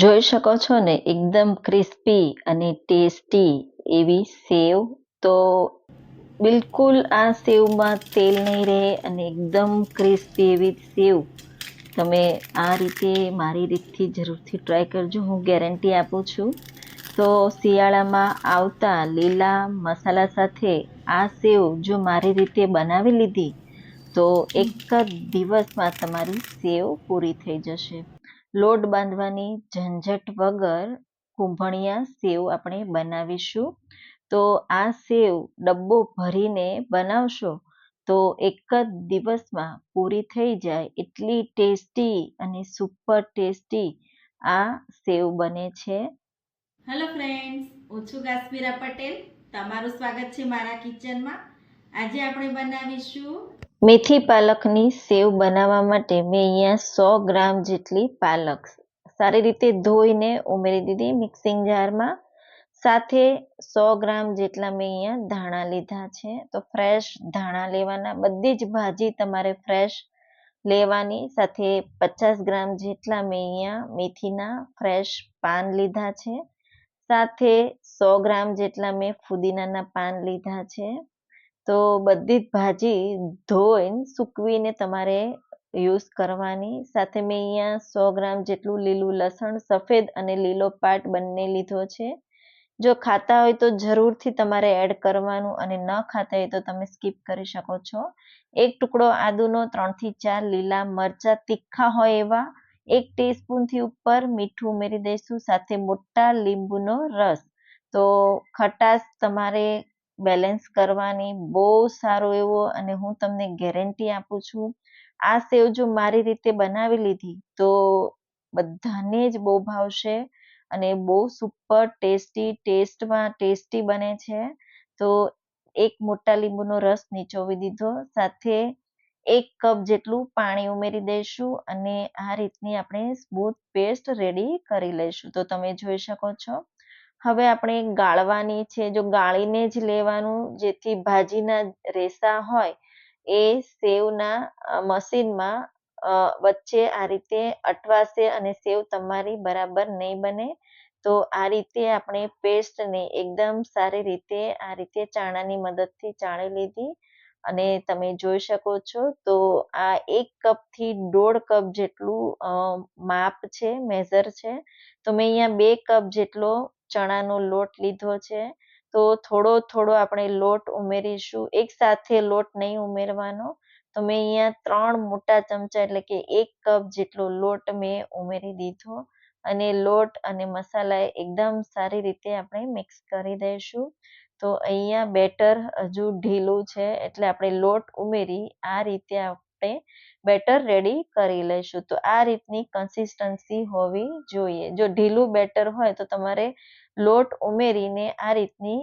જોઈ શકો છો ને, એકદમ ક્રિસ્પી અને ટેસ્ટી એવી સેવ. તો બિલકુલ આ સેવમાં તેલ નહીં રહે અને એકદમ ક્રિસ્પી એવી સેવ. તમે આ રીતે મારી રીતથી જરૂરથી ટ્રાય કરજો, હું ગેરંટી આપું છું. તો શિયાળામાં આવતા લીલા મસાલા સાથે આ સેવ જો મારી રીતે બનાવી લીધી, તો એક જ દિવસમાં તમારી સેવ પૂરી થઈ જશે. લોટ બાંધવાની ઝંઝટ વગર કુંભણિયા સેવ આપણે બનાવીશું. તો આ સેવ ડબ્બો ભરીને બનાવશો તો એક જ દિવસમાં પૂરી થઈ જાય. એટલી ટેસ્ટી અને સુપર ટેસ્ટી આ સેવ બને છે. હેલો ફ્રેન્ડ્સ હું છું પટેલ. તમારું સ્વાગત છે મારા કિચનમાં. આજે આપણે બનાવીશું મેથી પાલકની સેવ બનાવવા માટે મેં અહીંયા સો ગ્રામ જેટલી પાલક સારી રીતે ધોઈને ઉમેરી દીધી મિક્સિંગ જારમાં. સાથે સો ગ્રામ જેટલા મેં અહીંયા ધાણા લીધા છે. તો ફ્રેશ ધાણા લેવાના, બધી જ ભાજી તમારે ફ્રેશ લેવાની. સાથે પચાસ ગ્રામ જેટલા મેં અહીંયા મેથીના ફ્રેશ પાન લીધા છે. સાથે સો ગ્રામ જેટલા મેં ફુદીનાના પાન લીધા છે. તો બધી જ ભાજી ધોઈને સૂકવીને તમારે યુઝ કરવાની. સાથે મેં અહીંયા સો ગ્રામ જેટલું લીલું લસણ, સફેદ અને લીલો પાટ બંને લીધો છે. જો ખાતા હોય તો જરૂરથી તમારે એડ કરવાનું અને ન ખાતા હોય તો તમે સ્કીપ કરી શકો છો. એક ટુકડો આદુનો ત્રણથી ચાર લીલા મરચા તીખા હોય એવા. એક ટીસ્પૂનથી ઉપર મીઠું ઉમેરી દઈશું. સાથે મોટા લીંબુનો રસ. તો ખટાશ તમારે બેલેન્સ કરવાની બહુ સારો એવો અને હું તમને ગેરંટી આપું છું, આ સેવ જો મારી રીતે બનાવી લીધી તો બધાને જ બહુ ભાવશે અને બહુ સુપર ટેસ્ટી ટેસ્ટમાં ટેસ્ટી બને છે. તો એક મોટા લીંબુનો રસ નીચોવી દીધો, સાથે એક કપ જેટલું પાણી ઉમેરી દઈશું અને આ રીતની આપણે સ્મૂથ પેસ્ટ રેડી કરી લઈશું. તો તમે જોઈ શકો છો હવે આપણે ગાળવાની છે, જો ગાળીને જ લેવાનું જેથી ભાજીના રેસા હોય, એ સેવના મશીનમાં વચ્ચે આ રીતે અટવાશે અને સેવ તમારી બરાબર નહીં બને, તો આ રીતે આપણે પેસ્ટને એકદમ સારી રીતે, આ રીતે ચાણાની મદદથી ચાળી લીધી. અને તમે જોઈ શકો છો, તો આ એક કપથી દોઢ કપ જેટલું માપ છે, મેઝર છે. તો મેં અહીંયા બે કપ જેટલો ચણાનો લોટ લીધો છે. તો થોડો થોડો આપણે લોટ ઉમેરીશું. એક સાથે લોટ નહીં ઉમેરવાનો. તો મેં અહીંયા ત્રણ મોટા ચમચા એટલે કે એક કપ જેટલો લોટ મેં ઉમેરી દીધો. અને લોટ અને મસાલા એકદમ સારી રીતે આપણે મિક્સ કરી દઈશું. તો અહીંયા બેટર હજુ ઢીલું છે, એટલે આપણે લોટ ઉમેરી આ રીતે આપણે બેટર રેડી કરી લઈશું. તો આ રીતની કન્સિસ્ટન્સી હોવી જોઈએ. જો ઢીલું બેટર હોય તો તમારે લોટ ઉમેરીને આ રીતની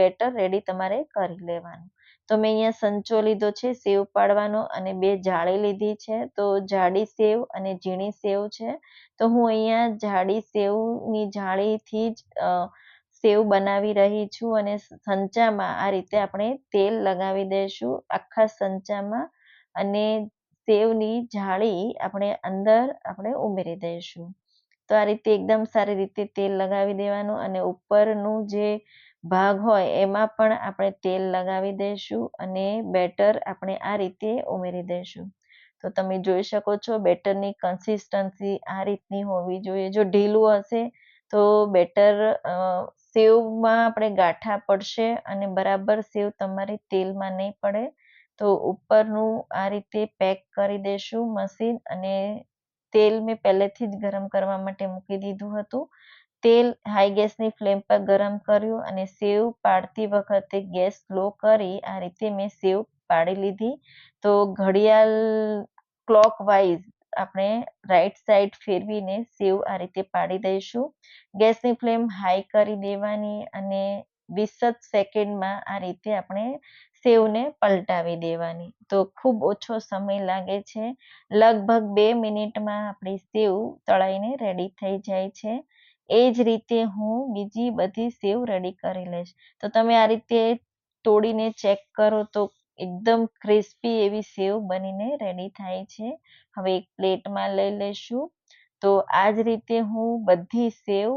બેટર રેડી તમારે કરી લેવાનું. તો મેં અહીંયા સંચો લીધો છે, સેવ પાડવાનો અને બે જાળી લીધી છે. તો જાડી સેવ અને ઝીણી સેવ છે. તો હું અહીંયા જાડી સેવની જાળીથી જ સેવ બનાવી રહી છું અને સંચામાં આ રીતે આપણે તેલ લગાવી દઈશું. આખા સંચામાં અને સેવની જાળી આપણે અંદર આપણે ઉમેરી દઈશું. તો આ રીતે એકદમ સારી રીતે તેલ લગાવી દેવાનું અને ઉપરનું જે ભાગ હોય એમાં પણ આપણે તેલ લગાવી દઈશું અને બેટર આપણે આ રીતે ઉમેરી દઈશું. તો તમે જોઈ શકો છો બેટરની કન્સિસ્ટન્સી આ રીતની હોવી જોઈએ. જો ઢીલું હશે તો બેટર સેવમાં આપણે ગાંઠા પડશે અને બરાબર સેવ તમારી તેલમાં નહીં પડે, તો ઉપરનું આ રીતે પેક કરી દેશું મશીન અને તેલ મેં પહેલેથી જ ગરમ કરવા માટે મૂકી દીધું હતું. તેલ હાઈ ગેસની ફ્લેમ પર ગરમ કર્યું અને સેવ પાડતી વખતે ગેસ સ્લો કરી આ રીતે મેં સેવ પાડી લીધી. તો ઘડિયાળ ક્લોક વાઇઝ આપણે રાઈટ સાઈડ ફેરવીને સેવ આ રીતે પાડી દઈશું. ગેસની ફ્લેમ હાઈ કરી દેવાની અને વીસ જ સેકન્ડમાં આ રીતે આપણે સેવને પલટાવી દેવાની. તો ખૂબ ઓછો સમય લાગે છે. લગભગ બે મિનિટમાં આપણી સેવ તળાઈને રેડી થઈ જાય છે. એ જ રીતે હું બીજી બધી સેવ રેડી કરી લઈશ. તો તમે આ રીતે તોડીને ચેક કરો તો એકદમ ક્રિસ્પી એવી સેવ બનીને રેડી થાય છે. હવે એક પ્લેટમાં લઈ લઈશું. તો આ જ રીતે હું બધી સેવ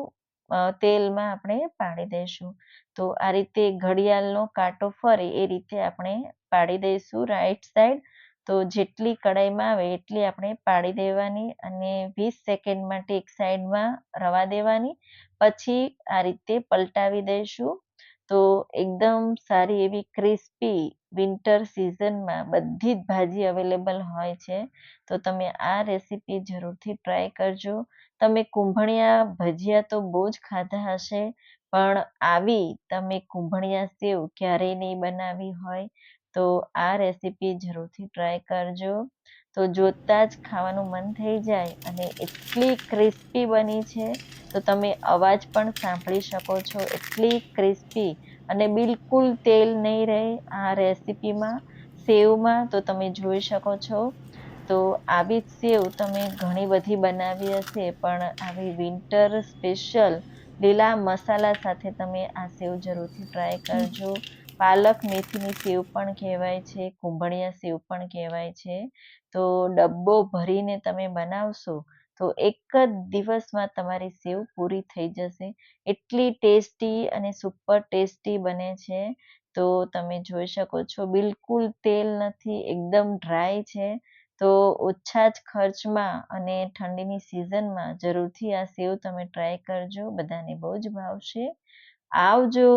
તેલમાં આપણે પાડી દઈશું. તો આ રીતે ઘડિયાળનો કાંટો ફરે એ રીતે આપણે પાડી દઈશું રાઈટ સાઈડ તો જેટલી કડાઈમાં આવે એટલી આપણે પાડી દેવાની અને વીસ સેકન્ડ માટે એક સાઈડમાં રવા દેવાની. પછી આ રીતે પલટાવી દઈશું. તો એકદમ સારી એવી ક્રિસ્પી વિન્ટર સિઝનમાં બધી જ ભાજી અવેલેબલ હોય છે. તો તમે આ રેસીપી જરૂરથી ટ્રાય કરજો. તમે કુંભણિયા ભજીયા તો બહુ જ ખાધા હશે, પણ આવી તમે કુંભણિયા સેવ ક્યારેય નહીં બનાવી હોય તો આ રેસીપી જરૂરથી ટ્રાય કરજો. તો જોતાં જ ખાવાનું મન થઈ જાય અને એટલી ક્રિસ્પી બની છે તો તમે અવાજ પણ સાંભળી શકો છો. એટલી ક્રિસ્પી અને બિલકુલ તેલ નહીં રહે આ રેસીપીમાં, સેવમાં તો તમે જોઈ શકો છો. તો આવી જ સેવ તમે ઘણી બધી બનાવી હશે પણ આવી વિન્ટર સ્પેશિયલ લીલા મસાલા સાથે તમે આ સેવ જરૂરથી ટ્રાય કરજો. પાલક મેથીની સેવ પણ કહેવાય છે, કુંભણિયા સેવ પણ કહેવાય છે. તો ડબ્બો ભરીને તમે બનાવશો, તો એક જ દિવસમાં તમારી સેવ પૂરી થઈ જશે. એટલી ટેસ્ટી અને સુપર ટેસ્ટી બને છે. તો તમે જોઈ શકો છો, બિલકુલ તેલ નથી, એકદમ ડ્રાય છે. તો ઓછા જ ખર્ચમાં અને ઠંડીની સિઝનમાં જરૂરથી આ સેવ તમે ટ્રાય કરજો. બધાને બહુ જ ભાવશે. આવજો!